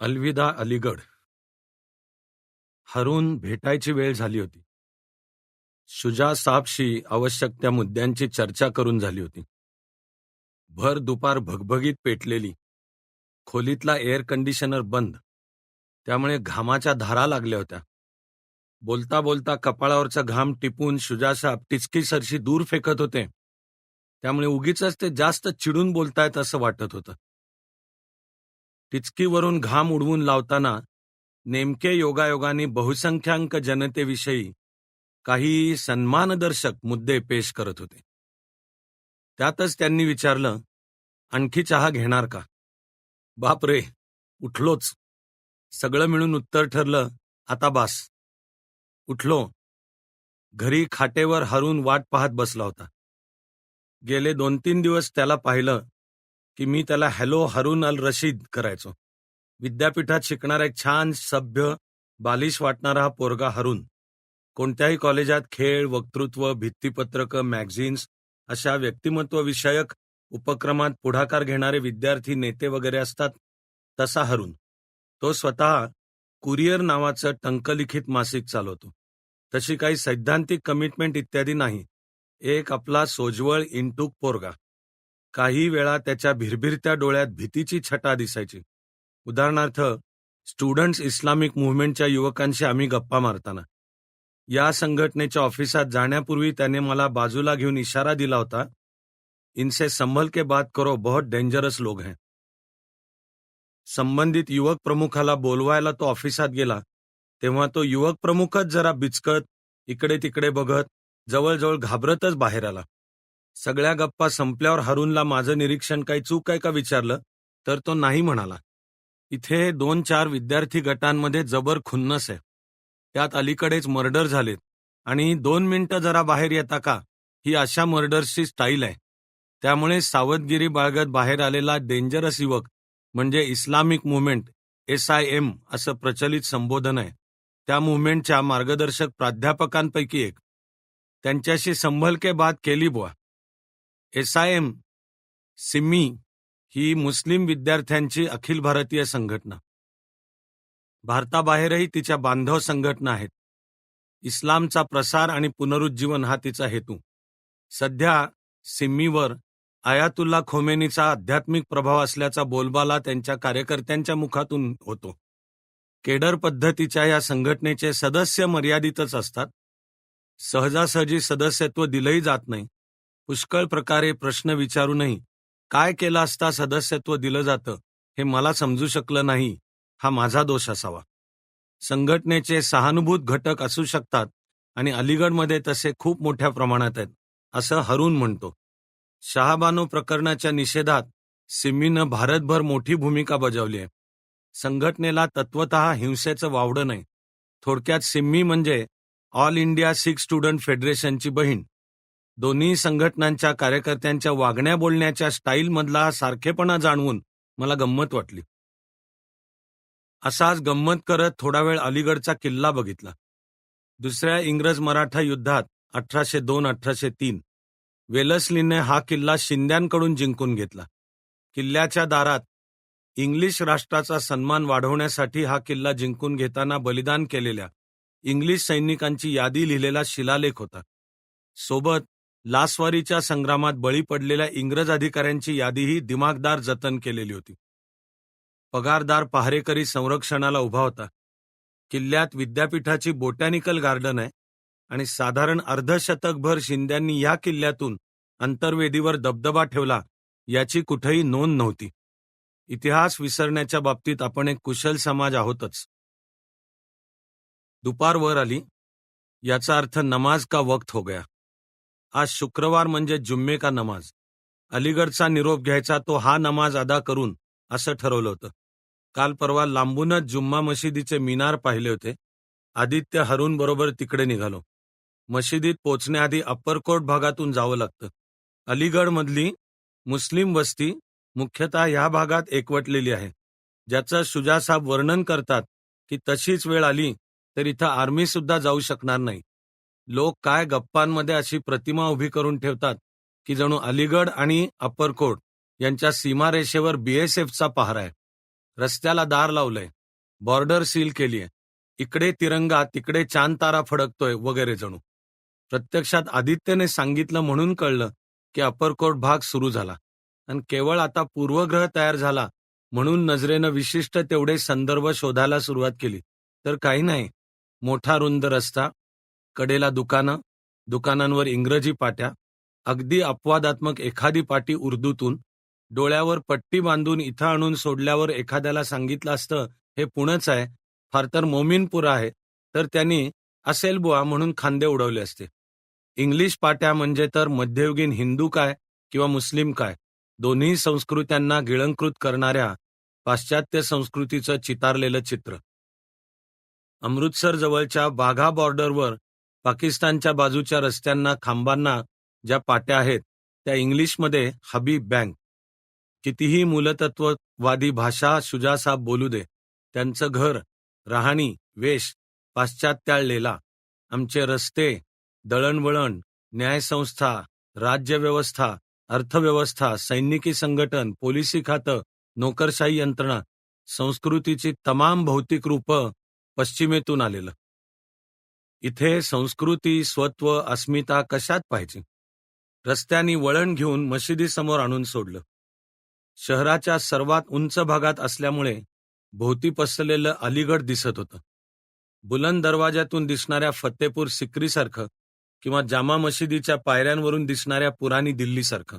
अलविदा अलीगड हरून भेटायची वेळ झाली होती. शुजा साबशी आवश्यक त्या मुद्द्यांची चर्चा करून झाली होती. भर दुपार भगभगीत पेटलेली. खोलीतला एअर कंडिशनर बंद. त्यामुळे घामाच्या धारा लागल्या होत्या. बोलता बोलता कपाळावरचा घाम टिपून शुजासाब टिचकी टिचकीसरशी दूर फेकत होते. त्यामुळे उगीच ते जास्त चिडून बोलतायत असं वाटत होतं. टिचकीवरून घाम उडवून लावताना नेमके योगायोगाने बहुसंख्याक जनतेविषयी काही सन्मानदर्शक मुद्दे पेश करत होते. त्यातच त्यांनी विचारलं आणखी चहा घेणार का? बाप रे उठलोच. सगळं मिळून उत्तर ठरलं आता बास. उठलो. घरी खाटेवर हरून वाट पाहत बसला होता. गेले दोन तीन दिवस त्याला पाहिलं की मी त्याला हॅलो हरून अल रशीद करायचो. विद्यापीठात शिकणारा एक छान सभ्य बालिश वाटणारा हा पोरगा हरून कोणत्याही कॉलेजात खेळ वक्तृत्व भित्तीपत्रकं मॅगझिन्स अशा व्यक्तिमत्व विषयक उपक्रमात पुढाकार घेणारे विद्यार्थी नेते वगैरे असतात तसा हरून तो स्वतः कुरिअर नावाचं टंकलिखित मासिक चालवतो. तशी काही सैद्धांतिक कमिटमेंट इत्यादी नाही. एक आपला सोजवळ इंटूक पोरगा. काही वेळा त्याच्या भिरभिरत्या डोळ्यात भीतीची छटा दिसायची. उदाहरणार्थ स्टुडंट्स इस्लामिक मुव्हमेंटच्या युवकांशी आम्ही गप्पा मारताना. या संघटनेच्या ऑफिसात जाण्यापूर्वी त्याने मला बाजूला घेऊन इशारा दिला होता इनसे संभल के बात करो बहुत डेंजरस लोग हैं. संबंधित युवक प्रमुखाला बोलवायला तो ऑफिसात गेला तेव्हा तो युवक प्रमुखच जरा बिचकत इकडे तिकडे बघत जवळजवळ घाबरतच बाहेर आला. सगळ्या गप्पा संपल्यावर हरूनला माझं निरीक्षण काही चूक आहे का विचारलं? तर तो नाही म्हणाला. इथे दोन चार विद्यार्थी गटांमध्ये जबर खुन्नस आहे. त्यात अलीकडेच मर्डर झालेत. आणि दोन मिनिटं जरा बाहेर येता का? ही अशा मर्डर्सची स्टाईल आहे. त्यामुळे सावधगिरी बाळगत बाहेर आलेला डेंजरस युवक म्हणजे Islamic movement S I M असं प्रचलित संबोधन आहे. त्या मुवमेंटच्या मार्गदर्शक प्राध्यापकांपैकी एक. त्यांच्याशी संभलके बाद केली बुवा. एस आय एम सिम्मी ही मुस्लिम विद्यार्थ्यांची अखिल भारतीय संघटना. भारताबाहेरही तिच्या बांधव संघटना आहेत. इस्लामचा प्रसार आणि पुनरुज्जीवन हा तिचा हेतू. सध्या सिम्मीवर आयातुल्ला खोमेनीचा आध्यात्मिक प्रभाव असल्याचा बोलबाला त्यांच्या कार्यकर्त्यांच्या मुखातून होतो. केडर पद्धतीच्या या संघटनेचे सदस्य मर्यादितच असतात. सहजासहजी सदस्यत्व दिलंही जात नाही. पुष्कळ प्रकारे प्रश्न विचारूनही काय केलं असता सदस्यत्व दिलं जातं हे मला समजू शकलं नाही हा माझा दोष असावा. संघटनेचे सहानुभूत घटक असू शकतात आणि अलीगडमध्ये तसे खूप मोठ्या प्रमाणात आहेत असं हरून म्हणतो. शहाबानो प्रकरणाच्या निषेधात सिम्मीनं भारतभर मोठी भूमिका बजावली आहे. संघटनेला तत्वत हिंसेचं वावडं नाही. थोडक्यात सिम्मी म्हणजे ऑल इंडिया सिख स्टुडंट फेडरेशनची बहीण दोन्ही संघटनांच्या कार्यकर्त्यांच्या वागण्या बोलण्याच्या स्टाईलमधला सारखेपणा जाणवून मला गंमत वाटली. असाच गंमत करत थोडा वेळ अलीगडचा किल्ला बघितला. दुसऱ्या इंग्रज मराठा युद्धात अठराशे दोन अठराशे तीन वेलस्लीने हा किल्ला शिंद्यांकडून जिंकून घेतला. किल्ल्याच्या दारात इंग्लिश राष्ट्राचा सन्मान वाढवण्यासाठी हा किल्ला जिंकून घेताना बलिदान केलेल्या इंग्लिश सैनिकांची यादी लिहिलेला शिलालेख होता. सोबत लासवारीच्या संग्रामात बळी पडलेल्या इंग्रज अधिकाऱ्यांची यादीही दिमागदार जतन केलेली होती. पगारदार पहारेकरी संरक्षणाला उभा होता. किल्ल्यात विद्यापीठाची बोटॅनिकल गार्डन आहे आणि साधारण अर्धशतकभर शिंद्यांनी या किल्ल्यातून अंतर्वेदीवर दबदबा ठेवला याची कुठेही नोंद नव्हती. इतिहास विसरण्याच्या बाबतीत आपण एक कुशल समाज आहोतच. दुपार वर आली याचा अर्थ नमाज का वक्त हो गया? आज शुक्रवार म्हणजे जुम्मे का नमाज. अलीगडचा निरोप घ्यायचा तो हा नमाज अदा करून असं ठरवलं होतं. काल परवा लांबूनच जुम्मा मशिदीचे मिनार पाहिले होते. आदित्य हरून बरोबर तिकडे निघालो. मशिदीत पोचण्याआधी अप्परकोट भागातून जावं लागतं. अलीगडमधली मुस्लिम वस्ती मुख्यतः ह्या भागात एकवटलेली आहे. ज्याचं शुजासाहेब वर्णन करतात की तशीच वेळ आली तर इथं आर्मी सुद्धा जाऊ शकणार नाही. लोक काय गप्पांमध्ये अशी प्रतिमा उभी करून ठेवतात की जणू अलीगड आणि अप्परकोट यांच्या सीमारेषेवर बीएसएफचा पहारा आहे. रस्त्याला दार लावलंय. बॉर्डर सील केलीय. इकडे तिरंगा तिकडे चांद तारा फडकतोय वगैरे जणू. प्रत्यक्षात आदित्यने सांगितलं म्हणून कळलं की अप्परकोट भाग सुरू झाला. आणि केवळ आता पूर्वग्रह तयार झाला म्हणून नजरेनं विशिष्ट तेवढे संदर्भ शोधायला सुरुवात केली. तर काही नाही. मोठा रुंद रस्ता कडेला दुकानं दुकानांवर इंग्रजी पाट्या अगदी अपवादात्मक एखादी पाटी उर्दूतून डोळ्यावर पट्टी बांधून इथं आणून सोडल्यावर एखाद्याला सांगितलं असतं हे पुणंच आहे फार तर मोमीनपूर आहे. तर त्यांनी असेल बुवा म्हणून खांदे उडवले असते. इंग्लिश पाट्या म्हणजे तर मध्ययुगीन हिंदू काय किंवा मुस्लिम काय? दोन्ही संस्कृत्यांना गिळंकृत करणाऱ्या पाश्चात्य संस्कृतीचं चितारलेलं चित्र. अमृतसर जवळच्या बाघा बॉर्डरवर पाकिस्तानच्या बाजूच्या रस्त्यांना खांबांना ज्या पाट्या आहेत त्या इंग्लिशमध्ये हबीब बँक. कितीही मूलतत्ववादी भाषा शुजासाब बोलू दे त्यांचं घर राहणी वेश पाश्चात्याळलेला. आमचे रस्ते दळणवळण न्यायसंस्था राज्यव्यवस्था अर्थव्यवस्था सैनिकी संघटन पोलिसी खातं नोकरशाही यंत्रणा संस्कृतीची तमाम भौतिक रूपं पश्चिमेतून आलेलं. इथे संस्कृती स्वत्व अस्मिता कशात पाहिजे रस्त्यानी वळण घेऊन मशिदीसमोर आणून सोडलं. शहराच्या सर्वात उंच भागात असल्यामुळे भोवती पसरलेलं अलीगड दिसत होतं. बुलंद दरवाजातून दिसणाऱ्या फतेपूर सिक्रीसारखं किंवा जामा मशिदीच्या पायऱ्यांवरून दिसणाऱ्या पुराणी दिल्लीसारखं.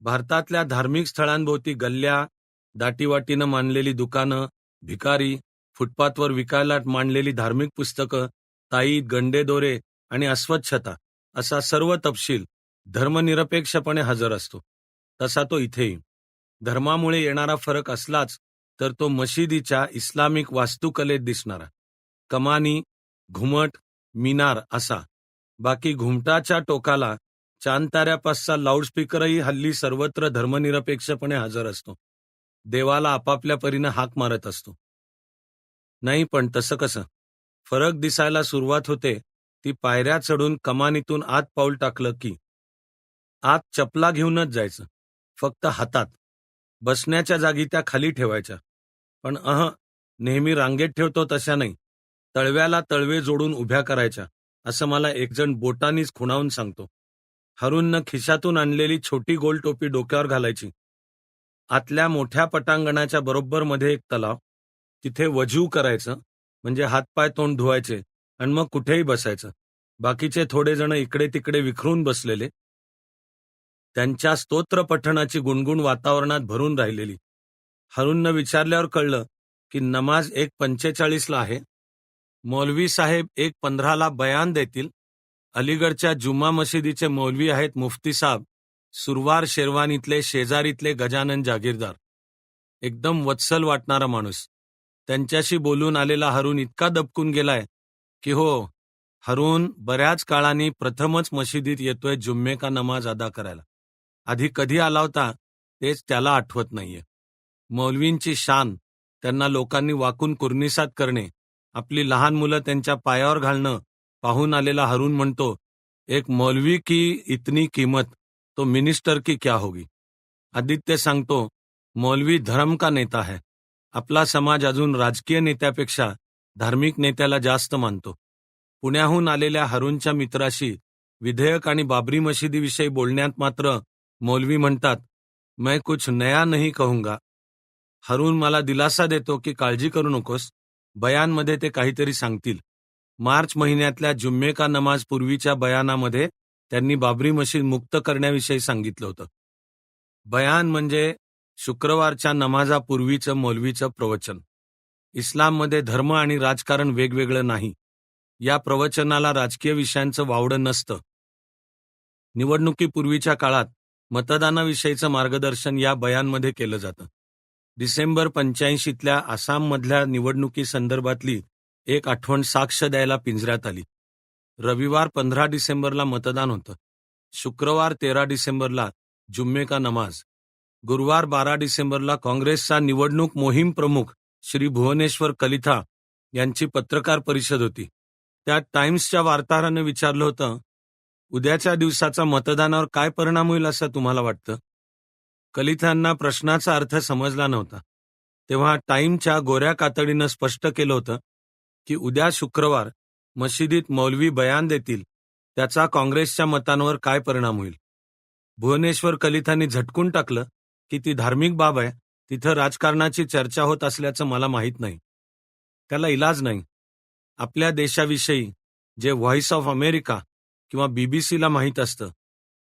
भारतातल्या धार्मिक स्थळांभोवती गल्ल्या दाटीवाटीनं मांडलेली दुकानं भिकारी फुटपाथवर विकायला मांडलेली धार्मिक पुस्तकं ताई गंडेदोरे आणि अस्वच्छता असा सर्व तपशील धर्मनिरपेक्षपणे हजर असतो. तसा तो इथेही. धर्मामुळे येणारा फरक असलाच तर तो मशिदीच्या इस्लामिक वास्तुकलेत दिसणारा. कमानी घुमट मिनार असा. बाकी घुमटाच्या टोकाला चांदताऱ्यापासचा लाऊडस्पीकरही हल्ली सर्वत्र धर्मनिरपेक्षपणे हजर असतो. देवाला आपापल्या परीनं हाक मारत असतो. नाही पण तसं कसं? फरक दिसायला सुरुवात होते ती पायऱ्या चढून कमानीतून आत पाऊल टाकलं की आत चपला घेऊनच जायचं फक्त हातात. बसण्याच्या जागी त्या खाली ठेवायच्या. पण अह नेहमी रांगेत ठेवतो तशा नाही. तळव्याला तळवे जोडून उभ्या करायच्या असं मला एकजण बोटानीच खुणावून सांगतो. हरुणनं खिशातून आणलेली छोटी गोल टोपी डोक्यावर घालायची. आतल्या मोठ्या पटांगणाच्या बरोबर मध्ये एक तलाव तिथे वजू करायचं म्हणजे हातपाय तोंड धुवायचे आणि मग कुठेही बसायचं. बाकीचे थोडे जण इकडे तिकडे विखरून बसलेले. त्यांच्या स्तोत्र पठणाची गुणगुण वातावरणात भरून राहिलेली. हरुणनं विचारल्यावर कळलं की नमाज एक पंचेचाळीसला आहे. मौलवी साहेब एक पंधराला बयान देतील. अलीगडच्या जुम्मा मशिदीचे मौलवी आहेत मुफ्ती साहेब सुरवार शेरवानीतले शेजारीतले गजानन जागीरदार. एकदम वत्सल वाटणारा माणूस. त्यांच्याशी बोलून आलेला हरून इतका दबकून गेलाय की हो हरून बऱ्याच काळाने प्रथमच मशिदीत येतोय जुम्मे का नमाज अदा करायला. आधी कधी आला होता तेच त्याला आठवत नाहीये. मौलवींची शान त्यांना लोकांनी वाकून कुर्निसात करणे आपली लहान मुलं त्यांच्या पायावर घालणं पाहून आलेला हरून म्हणतो एक मौलवी की इतनी किंमत तो मिनिस्टर की क्या होगी? आदित्य सांगतो मौलवी धर्म का नेता है आपला समाज अजून राजकीय नेत्यापेक्षा धार्मिक नेत्याला जास्त मानतो. पुण्याहून आलेल्या हरुणच्या मित्राशी विधेयक आणि बाबरी मशिदीविषयी बोलण्यात मात्र मौलवी म्हणतात मैं कुछ नया नहीं कहूंगा. हरून मला दिलासा देतो की काळजी करू नकोस बयानमध्ये ते काहीतरी सांगतील. मार्च महिन्यातल्या जुम्मे का नमाज पूर्वीच्या बयानामध्ये त्यांनी बाबरी मशीद मुक्त करण्याविषयी सांगितलं होतं. बयान म्हणजे शुक्रवारच्या नमाजापूर्वीचं मौलवीचं प्रवचन. इस्लाममध्ये धर्म आणि राजकारण वेगवेगळं नाही. या प्रवचनाला राजकीय विषयांचं वावडं नसतं. निवडणुकीपूर्वीच्या काळात मतदानाविषयीचं मार्गदर्शन या बयानमध्ये केलं जातं. डिसेंबर पंच्याऐंशीतल्या आसाममधल्या निवडणुकी संदर्भातली एक आठवण साक्ष द्यायला पिंजऱ्यात आली. रविवार पंधरा डिसेंबरला मतदान होतं. शुक्रवार तेरा डिसेंबरला जुम्मे का नमाज. गुरुवार बारा डिसेंबरला काँग्रेसचा निवडणूक मोहीम प्रमुख श्री भुवनेश्वर कलिथा यांची पत्रकार परिषद होती. त्यात टाइम्सच्या वार्ताहरानं विचारलं होतं उद्याच्या दिवसाचा मतदानावर काय परिणाम होईल असं तुम्हाला वाटतं? कलिथांना प्रश्नाचा अर्थ समजला नव्हता. तेव्हा टाईमच्या गोऱ्या कातडीनं स्पष्ट केलं होतं की उद्या शुक्रवार मशिदीत मौलवी बयान देतील त्याचा काँग्रेसच्या मतांवर काय परिणाम होईल? भुवनेश्वर कलिथांनी झटकून टाकलं की ती धार्मिक बाब आहे तिथं राजकारणाची चर्चा होत असल्याचं मला माहीत नाही. त्याला इलाज नाही. आपल्या देशाविषयी जे व्हॉइस ऑफ अमेरिका किंवा बीबीसीला माहीत असतं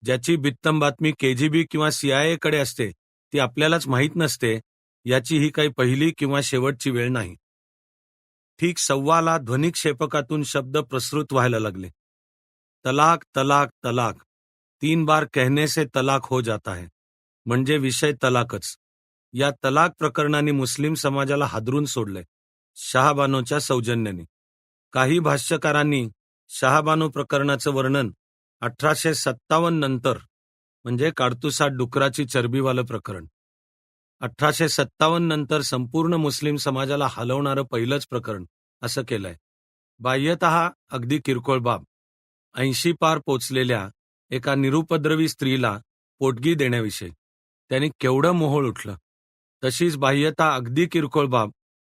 ज्याची बित्तम बातमी केजीबी किंवा सीआयए कडे असते ती आपल्यालाच माहीत नसते याची ही काही पहिली किंवा शेवटची वेळ नाही. ठीक सव्वाला ध्वनिक्षेपकातून शब्द प्रसृत व्हायला लागले. तलाक तलाक तलाक. तीन बार कहने से तलाक हो जाता है. म्हणजे विषय तलाकच. या तलाक प्रकरणाने मुस्लिम समाजाला हादरून सोडलंय शहाबानोच्या सौजन्याने. काही भाष्यकारांनी शहाबानो प्रकरणाचं वर्णन अठराशे सत्तावन्न नंतर म्हणजे काडतुसात डुकराची चरबीवालं प्रकरण. अठराशे सत्तावन्न नंतर संपूर्ण मुस्लिम समाजाला हलवणारं पहिलंच प्रकरण असं केलंय. बाह्यत अगदी किरकोळ बाब. ऐंशी पार पोचलेल्या एका निरुपद्रवी स्त्रीला पोटगी देण्याविषयी. त्यांनी केवढं मोहोळ उठलं. तशीच बाह्यता अगदी किरकोळ बाब.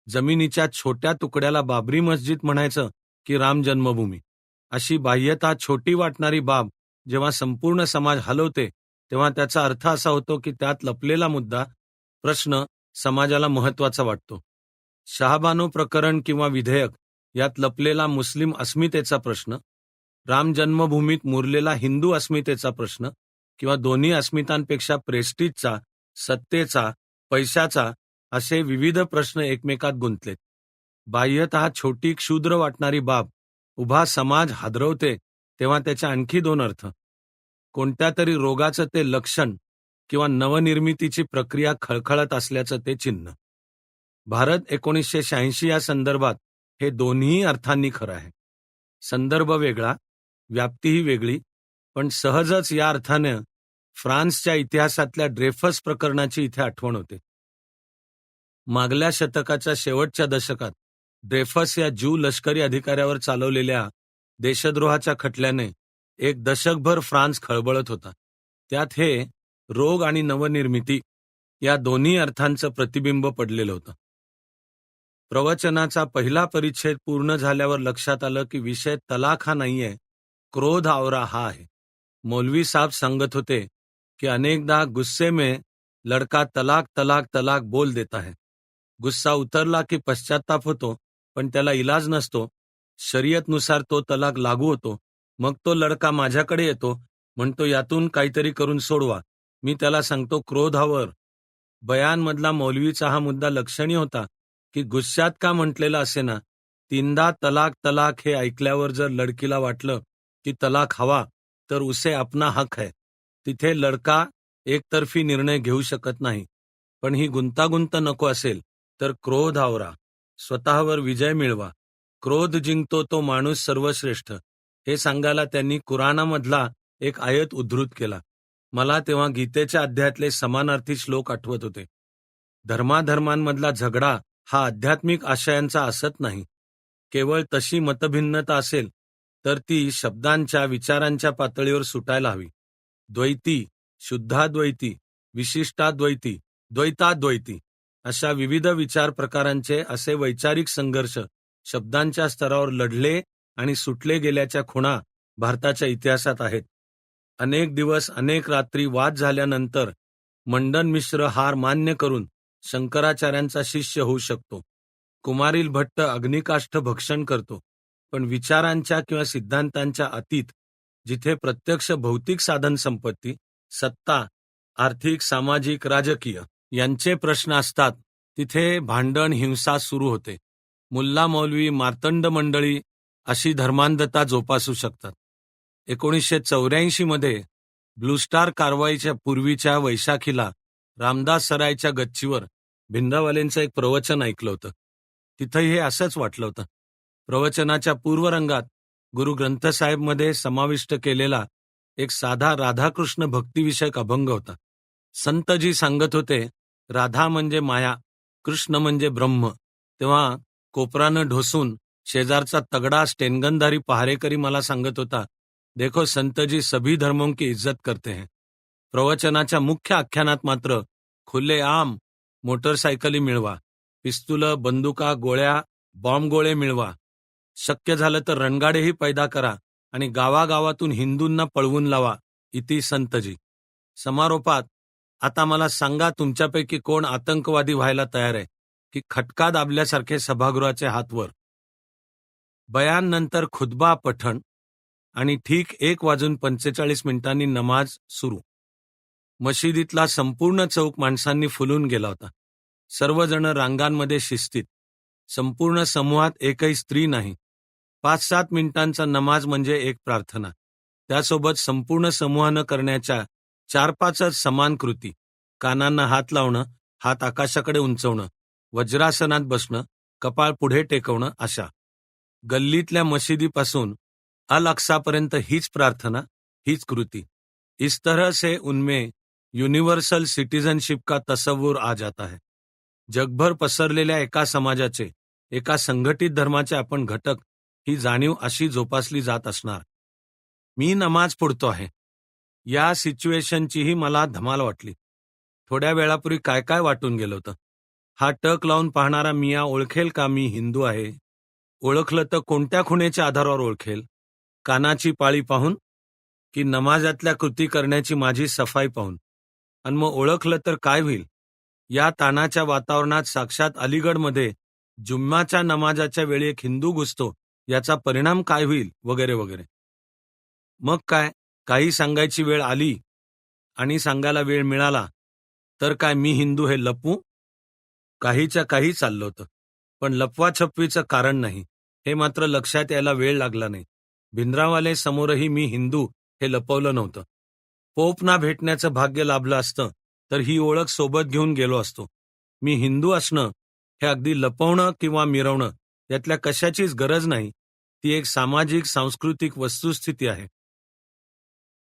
जमिनीच्या छोट्या तुकड्याला बाबरी मस्जिद म्हणायचं की राम जन्मभूमी. अशी बाह्यता छोटी वाटणारी बाब जेव्हा संपूर्ण समाज हलवते तेव्हा त्याचा अर्थ असा होतो की त्यात लपलेला मुद्दा प्रश्न समाजाला महत्त्वाचा वाटतो. शहाबानो प्रकरण किंवा विधेयक यात लपलेला मुस्लिम अस्मितेचा प्रश्न राम जन्मभूमीत मुरलेला हिंदू अस्मितेचा प्रश्न किंवा दोन्ही अस्मितांपेक्षा प्रेस्टिजचा सत्तेचा पैशाचा असे विविध प्रश्न एकमेकात गुंतलेत. बाह्यत छोटी क्षुद्र वाटणारी बाब उभा समाज हादरवते तेव्हा त्याचे आणखी दोन अर्थ. कोणत्या तरी रोगाचं ते लक्षण किंवा नवनिर्मितीची प्रक्रिया खळखळत असल्याचं ते चिन्ह. भारत एकोणीसशे शहाऐंशी या संदर्भात हे दोन्ही अर्थांनी खरं आहे. संदर्भ वेगळा व्याप्तीही वेगळी पण सहजच या अर्थानं फ्रान्सच्या इतिहासातल्या ड्रेफस प्रकरणाची इथे आठवण होते. मागल्या शतकाच्या शेवटच्या दशकात ड्रेफस या ज्यू लष्करी अधिकाऱ्यावर चालवलेल्या देशद्रोहाच्या खटल्याने एक दशकभर फ्रान्स खळबळत होता. त्यात हे रोग आणि नवनिर्मिती या दोन्ही अर्थांचं प्रतिबिंब पडलेलं होतं. प्रवचनाचा पहिला परिच्छेद पूर्ण झाल्यावर लक्षात आलं की विषय तलाख हा नाहीये क्रोध आवरा हा आहे. मौलवी साहब सांगत होते की अनेकदा गुस्से में लड़का तलाक तलाक तलाक बोल देता है। गुस्सा उतरला की पश्चाताप होतो पण त्याला इलाज नसतो। शर्यतनुसार तो तलाक लागू होतो। मग तो लडका माझ्याकडे येतो म्हणतो यातून काहीतरी करून सोडवा. मी त्याला सांगतो क्रोधावर बयानमधला मौलवीचा हा मुद्दा लक्षणीय होता की गुस्स्यात का म्हटलेला असे ना तीनदा तलाक तलाक हे ऐकल्यावर जर लडकीला वाटलं की तलाक हवा तर उसे अपना हक है. तिथे लडका एकतर्फी निर्णय घेऊ शकत नाही. पण ही गुंतागुंत नको असेल तर क्रोध आवरा. स्वतःवर विजय मिळवा. क्रोध जिंकतो तो माणूस सर्वश्रेष्ठ. हे सांगायला त्यांनी कुराणामधला एक आयत उद्धृत केला. मला तेव्हा गीतेच्या अध्यायातले समानार्थी श्लोक आठवत होते. धर्माधर्मांमधला झगडा हा आध्यात्मिक आशयांचा असत नाही. केवळ तशी मतभिन्नता असेल तर ती शब्दांच्या विचारांच्या पातळीवर सुटायला हवी. द्वैती शुद्धाद्वैती विशिष्टाद्वैती द्वैताद्वैती अशा विविध विचार प्रकारांचे असे वैचारिक संघर्ष शब्दांच्या स्तरावर लढले आणि सुटले गेल्याच्या खुणा भारताच्या इतिहासात आहेत. अनेक दिवस अनेक रात्री वाद झाल्यानंतर मंडन मिश्र हार मान्य करून शंकराचार्यांचा शिष्य होऊ शकतो. कुमारील भट्ट अग्निकाष्ठ भक्षण करतो. पण विचारांच्या किंवा सिद्धांतांच्या अतीत जिथे प्रत्यक्ष भौतिक साधन संपत्ती सत्ता आर्थिक सामाजिक राजकीय यांचे प्रश्न असतात तिथे भांडण हिंसा सुरू होते. मुल्ला मौलवी मार्तंड मंडळी अशी धर्मांधता जोपासू शकतात. एकोणीसशे चौऱ्याऐंशी मध्ये ब्लूस्टार कारवाईच्या पूर्वीच्या वैशाखीला रामदास सरायच्या गच्चीवर भिंडावालेंचं एक प्रवचन ऐकलं होतं. तिथंही हे असंच वाटलं होतं. प्रवचनाच्या पूर्वरंगात गुरु ग्रंथसाहेबमध्ये समाविष्ट केलेला एक साधा राधाकृष्ण भक्तिविषयक अभंग होता. संतजी सांगत होते राधा म्हणजे माया कृष्ण म्हणजे ब्रह्म. तेव्हा कोपरानं ढोसून शेजारचा तगडा स्टेनगनधारी पहारेकरी मला सांगत होता देखो संतजी सभी धर्मों की इज्जत करते हैं. प्रवचनाच्या मुख्य आख्यानात मात्र खुले आम मोटरसायकली मिळवा पिस्तुलं बंदुका गोळ्या बॉम्बगोळे मिळवा शक्य झालं तर रणगाडेही पैदा करा आणि गावागावातून हिंदूंना पळवून लावा इति संतजी. समारोपात आता मला सांगा तुमच्यापैकी कोण आतंकवादी व्हायला तयार आहे की खटका दाबल्यासारखे सभागृहाचे हातवर बयाननंतर खुदबा पठण आणि ठीक एक वाजून पंचेचाळीस मिनिटांनी नमाज सुरू. मशिदीतला संपूर्ण चौक माणसांनी फुलून गेला होता. सर्वजण रांगांमध्ये शिस्तीत. संपूर्ण समूहात एकही स्त्री नाही. पाच सात मिनिटांचा नमाज म्हणजे एक प्रार्थना. त्यासोबत संपूर्ण समूहानं करण्याच्या चार पाचच समान कृती. कानांना हात लावणं हात आकाशाकडे उंचवणं वज्रासनात बसणं कपाळ पुढे टेकवणं अशा. गल्लीतल्या मशिदीपासून अल अक्सापर्यंत हीच प्रार्थना हीच कृती. इस तरह से उनमें युनिव्हर्सल सिटीझनशिप का तसवूर आ जाता है. जगभर पसरलेल्या एका समाजाचे एका संघटित धर्माचे आपण घटक ही जाणीव अशी जोपासली जात असणार. मी नमाज पुढतो आहे. या सिच्युएशनचीही मला धमाल वाटली. थोड्या वेळापूर्वी काय काय वाटून गेलं होतं? हा टक लावून पाहणारा मिया ओळखेल का मी हिंदू आहे? ओळखलं तर कोणत्या खुणेच्या आधारावर ओळखेल? कानाची पाळी पाहून? की नमाजातल्या कृती करण्याची माझी सफाई पाहून? आणि मग ओळखलं तर काय होईल? या ताणाच्या वातावरणात साक्षात अलीगडमध्ये जुम्माच्या नमाजाच्या वेळी एक हिंदू घुसतो. याचा परिणाम काय होईल? वगैरे वगैरे. मग काय? काही सांगायची वेळ आली आणि सांगायला वेळ मिळाला तर काय मी हिंदू हे लपवू? काहीच्या काही चाललं होतं पण लपवाछपवीचं कारण नाही. हे मात्र लक्षात यायला वेळ लागला नाही. भिंद्रावाले समोरही मी हिंदू हे लपवलं नव्हतं. पोपना भेटण्याचं भाग्य लाभलं असतं तर ही ओळख सोबत घेऊन गेलो असतो. मी हिंदू असणं हे अगदी लपवणं किंवा मिरवणं यातल्या कशाचीच गरज नाही ती एक सामाजिक सांस्कृतिक वस्तुस्थिती आहे.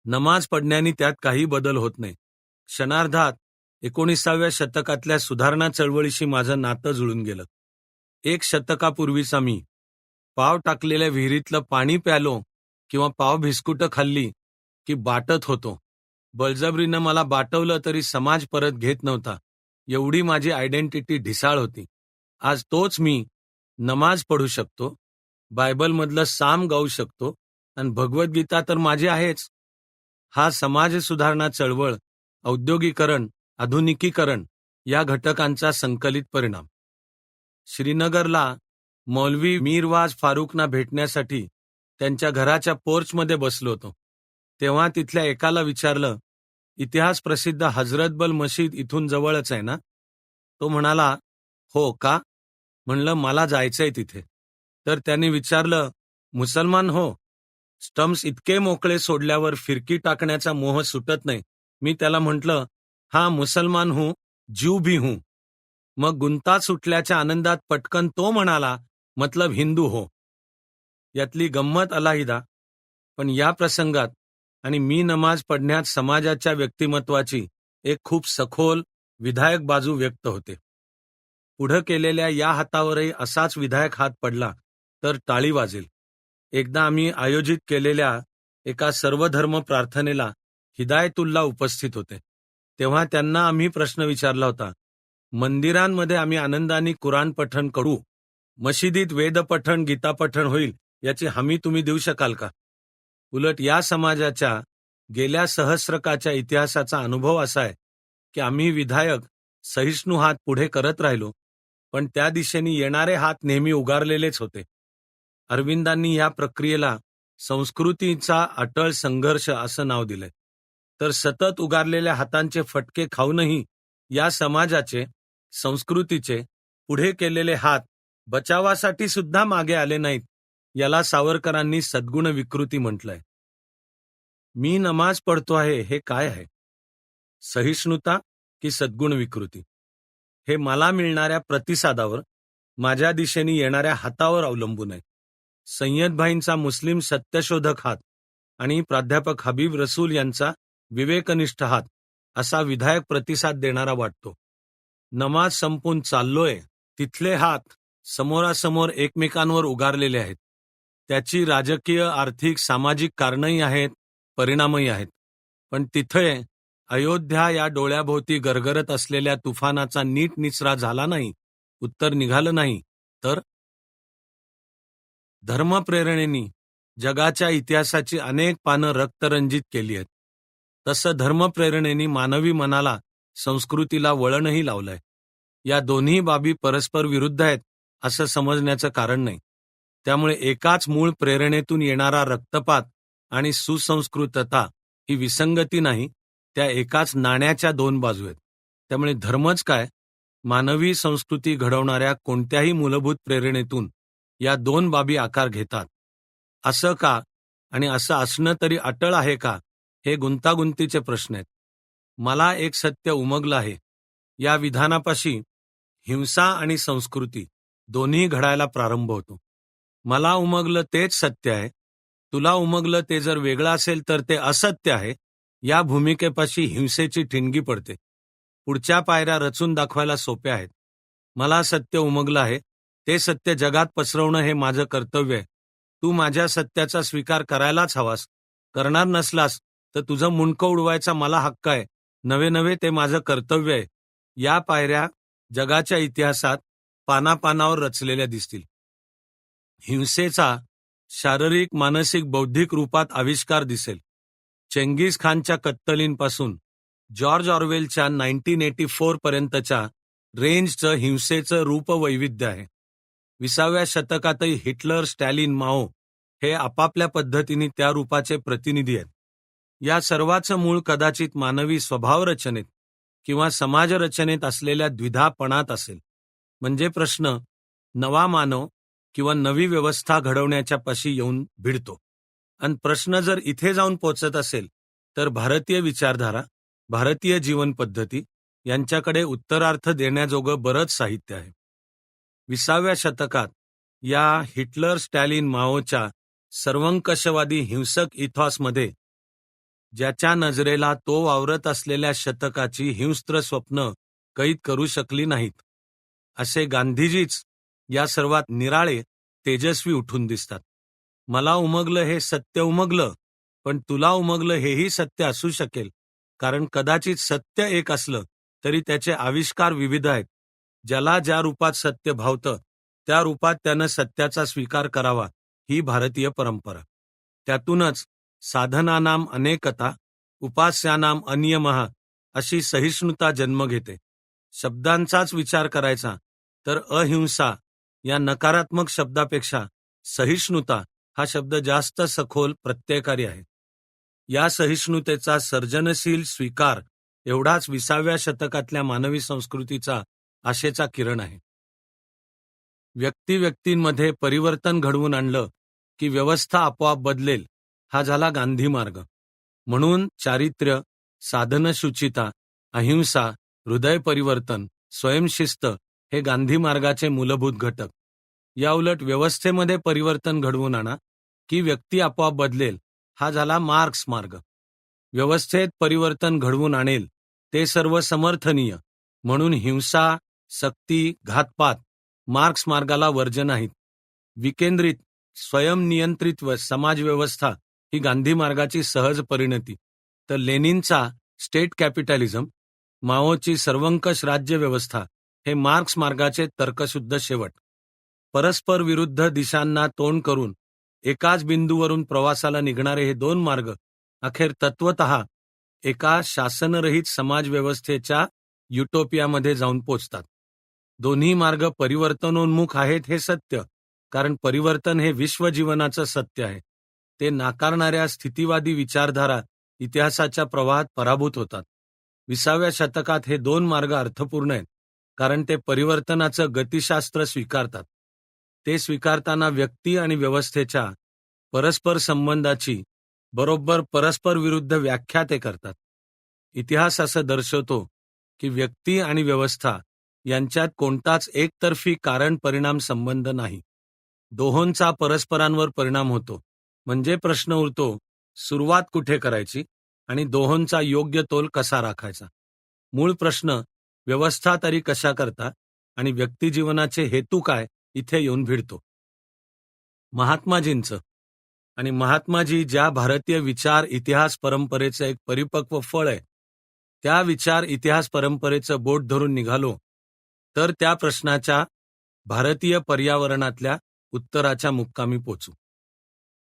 नमाज पडण्याने त्यात काही बदल होत नाही. क्षणार्धात एकोणीसाव्या शतकातल्या सुधारणा चळवळीशी माझं नातं जुळून गेलं. एक शतकापूर्वीचा मी. पाव टाकलेल्या विहिरीतलं पाणी प्यालो किंवा पाव भिस्कुटं खाल्ली की बाटत होतो. बळजबरीनं मला बाटवलं तरी समाज परत घेत नव्हता. एवढी माझी आयडेंटिटी ढिसाळ होती. आज तोच मी नमाज पढू शकतो बायबलमधलं साम गाऊ शकतो आणि भगवद्गीता तर माझी आहेच. हा समाज सुधारणा चळवळ औद्योगिकरण आधुनिकीकरण या घटकांचा संकलित परिणाम. श्रीनगरला मौलवी मीरवाज फारुकना भेटण्यासाठी त्यांच्या घराच्या पोर्चमध्ये बसलो होतो. तेव्हा तिथल्या एकाला विचारलं इतिहास प्रसिद्ध हजरतबल मशीद इथून जवळच आहे ना? तो म्हणाला हो का? म्हणलं मला जायचंय तिथे. तर त्याने विचारलं मुसलमान हो स्टम्प्स इतके मोकळे सोडल्यावर फिरकी टाकण्याचा मोह सुटत नाही. मी त्याला म्हटलं हा मुसलमान हूं ज्यू भी हूं. मग गुंता सुटल्याच्या आनंदात पटकन तो म्हणाला मतलब हिंदू हो. यातली गंमत अलाहिदा. पण या प्रसंगात आणि मी नमाज पडण्यात समाजाच्या व्यक्तिमत्वाची एक खूप सखोल विधायक बाजू व्यक्त होते. पुढं केलेल्या या हातावरही असाच विधायक हात पडला. तर टाळी वाजेल. एकदा आम्ही आयोजित केलेल्या एका सर्वधर्म प्रार्थनेला हिदायतुल्ला उपस्थित होते. तेव्हा त्यांना आम्ही प्रश्न विचारला होता. मंदिरांमध्ये आम्ही आनंदाने कुराण पठण करू? मशिदीत वेदपठण गीतापठण होईल याची हमी तुम्ही देऊ शकाल का? उलट या समाजाच्या गेल्या सहस्रकाच्या इतिहासाचा अनुभव असा आहे की आम्ही विधायक सहिष्णू हात पुढे करत राहिलो पण त्या दिशेने येणारे हात नेहमी उगारलेलेच होते. अरविंदांनी या प्रक्रियेला संस्कृतीचा अटळ संघर्ष असं नाव दिलंय. तर सतत उगारलेल्या हातांचे फटके खाऊनही या समाजाचे संस्कृतीचे पुढे केलेले हात बचावासाठी सुद्धा मागे आले नाहीत याला सावरकरांनी सद्गुण विकृती म्हटलंय. मी नमाज पडतो आहे हे काय आहे? सहिष्णुता की सद्गुण विकृती? हे मला मिळणाऱ्या प्रतिसादावर माझ्या दिशेने येणाऱ्या हातावर अवलंबून आहे. सय्यदभाईंचा मुस्लिम सत्यशोधक हात आणि प्राध्यापक हबीब रसूल यांचा विवेकनिष्ठ हात असा विधायक प्रतिसाद देणारा वाटतो. नमाज संपून चाललोय तिथले हात समोरासमोर एकमेकांवर उगारलेले आहेत. त्याची राजकीय आर्थिक सामाजिक कारणही आहेत परिणामही आहेत. पण तिथे अयोध्या या डोळ्याभोवती गरगरत असलेल्या तुफानाचा नीट निचरा झाला नाही उत्तर निघालं नाही तर धर्मप्रेरणेनी जगाच्या इतिहासाची अनेक पानं रक्तरंजित केली आहेत. तसं धर्मप्रेरणेनी मानवी मनाला संस्कृतीला वळणही लावलंय. या दोन्ही बाबी परस्पर विरुद्ध आहेत असं समजण्याचं कारण नाही. त्यामुळे एकाच मूळ प्रेरणेतून येणारा रक्तपात आणि सुसंस्कृतता ही विसंगती नाही त्या एकाच नाण्याच्या दोन बाजू आहेत त्यामुळे धर्मच काय? मानवी संस्कृती घडवणाऱ्या कोणत्याही मूलभूत प्रेरणेतून या दोन बाबी आकार घेतात. असं का आणि असं असणं तरी अटळ आहे का? हे गुंतागुंतीचे प्रश्न आहेत. मला एक सत्य उमगलं आहे. या विधानापाशी हिंसा आणि संस्कृती दोन्ही घडायला प्रारंभ होतो. मला उमगलं तेच सत्य आहे. तुला उमगलं ते जर वेगळं असेल तर ते असत्य आहे. या भूमिकेपाशी हिंसेची ठिणगी पडते. पुढच्या पायऱ्या रचून दाखवायला सोप्या आहेत. मला सत्य उमगलं आहे. ते सत्य जगात पसरवणं हे माझं कर्तव्य आहे. तू माझ्या सत्याचा स्वीकार करायलाच हवास. करणार नसलास तर तुझं मुंडकं उडवायचा मला हक्क आहे. नवे नवे ते माझं कर्तव्य आहे. या पायऱ्या जगाच्या इतिहासात पानापानावर रचलेल्या दिसतील. हिंसेचा शारीरिक मानसिक बौद्धिक रूपात आविष्कार दिसेल. चेंगीज खानच्या कत्तलींपासून जॉर्ज ऑर्वेलच्या नाईन्टीन एटी फोर पर्यंतच्या रेंजचं हिंसेचं रूप वैविध्य आहे. विसाव्या शतकातही हिटलर स्टॅलिन माओ हे आपापल्या पद्धतीने त्या रूपाचे प्रतिनिधी आहेत. या सर्वाचं मूळ कदाचित मानवी स्वभाव रचनेत किंवा समाजरचनेत असलेल्या द्विधापणात असेल. म्हणजे प्रश्न नवा मानव किंवा नवी व्यवस्था घडवण्याच्या पाशी येऊन भिडतो. आणि प्रश्न जर इथे जाऊन पोचत असेल तर भारतीय विचारधारा भारतीय जीवन पद्धती यांच्याकडे उत्तरार्थ देण्याजोगं बरंच साहित्य आहे. विसाव्या शतकात या हिटलर स्टॅलिन माओच्या सर्वंकषवादी हिंसक इथॉसमध्ये ज्याच्या नजरेला तो वावरत असलेल्या शतकाची हिंस्त्र स्वप्न कैद करू शकली नाहीत असे गांधीजीच या सर्वात निराळे तेजस्वी उठून दिसतात. मला उमगलं हे सत्य उमगलं पण तुला उमगलं हेही सत्य असू शकेल कारण कदाचित सत्य एक असलं तरी त्याचे आविष्कार विविध आहेत. ज्याला ज्या रूपात सत्य भावतं त्या रूपात त्यानं सत्याचा स्वीकार करावा ही भारतीय परंपरा. त्यातूनच साधनानाम अनेकता उपास्यानाम अनियमहा अशी सहिष्णुता जन्म घेते. शब्दांचाच विचार करायचा तर अहिंसा या नकारात्मक शब्दापेक्षा सहिष्णुता हा शब्द जास्त सखोल प्रत्ययकारी आहे. या सहिष्णुतेचा सर्जनशील स्वीकार एवढाच विसाव्या शतकातल्या मानवी संस्कृतीचा आशेचा किरण आहे. व्यक्ती व्यक्तींमध्ये परिवर्तन घडवून आणलं की व्यवस्था आपोआप बदलेल हा झाला गांधी मार्ग. म्हणून चारित्र्य साधनशुचिता अहिंसा हृदय परिवर्तन स्वयंशिस्त हे गांधी मार्गाचे मूलभूत घटक. याउलट व्यवस्थेमध्ये परिवर्तन घडवून आणा की व्यक्ती आपोआप बदलेल हा झाला मार्क्स मार्ग. व्यवस्थेत परिवर्तन घडवून आणेल ते सर्व समर्थनीय. म्हणून हिंसा सक्ती घातपात. मार्क्स मार्गाला वर्जन नाहीत. विकेंद्रित स्वयंनियंत्रित्व समाजव्यवस्था ही गांधी मार्गाची सहज परिणती. तर लेनिनचा स्टेट कॅपिटॅलिझम माओची सर्वंकष राज्य व्यवस्था हे मार्क्स मार्गाचे तर्कशुद्ध शेवट. परस्पर विरुद्ध दिशांना तोंड करून एकाच बिंदूवरून प्रवासाला निघणारे हे दोन मार्ग अखेर तत्वत एका शासनरहित समाजव्यवस्थेच्या युटोपियामध्ये जाऊन पोचतात. दोन्ही मार्ग परिवर्तनोन्मुख आहेत हे सत्य कारण परिवर्तन हे विश्वजीवनाचं सत्य आहे. ते नाकारणाऱ्या स्थितीवादी विचारधारा इतिहासाच्या प्रवाहात पराभूत होतात. विसाव्या शतकात हे दोन मार्ग अर्थपूर्ण आहेत कारण ते परिवर्तनाचं गतिशास्त्र स्वीकारतात. ते स्वीकारताना व्यक्ती आणि व्यवस्थेच्या परस्पर संबंधाची बरोबर परस्पर विरुद्ध व्याख्या ते करतात. इतिहास असं दर्शवतो की व्यक्ती आणि व्यवस्था यांच्यात कोणताच एकतर्फी कारण परिणाम संबंध नाही. दोहोंचा परस्परांवर परिणाम होतो. म्हणजे प्रश्न उरतो सुरुवात कुठे करायची? आणि दोहोंचा योग्य तोल कसा राखायचा? मूळ प्रश्न व्यवस्था तरी कशा करता? आणि व्यक्तिजीवनाचे हेतू काय? इथे येऊन भिडतो. महात्माजींचं. आणि महात्माजी ज्या भारतीय विचार इतिहास परंपरेचं एक परिपक्व फळ आहे त्या विचार इतिहास परंपरेचं बोट धरून निघालो तर त्या प्रश्नाच्या भारतीय पर्यावरणातल्या उत्तराच्या मुक्कामी पोचू.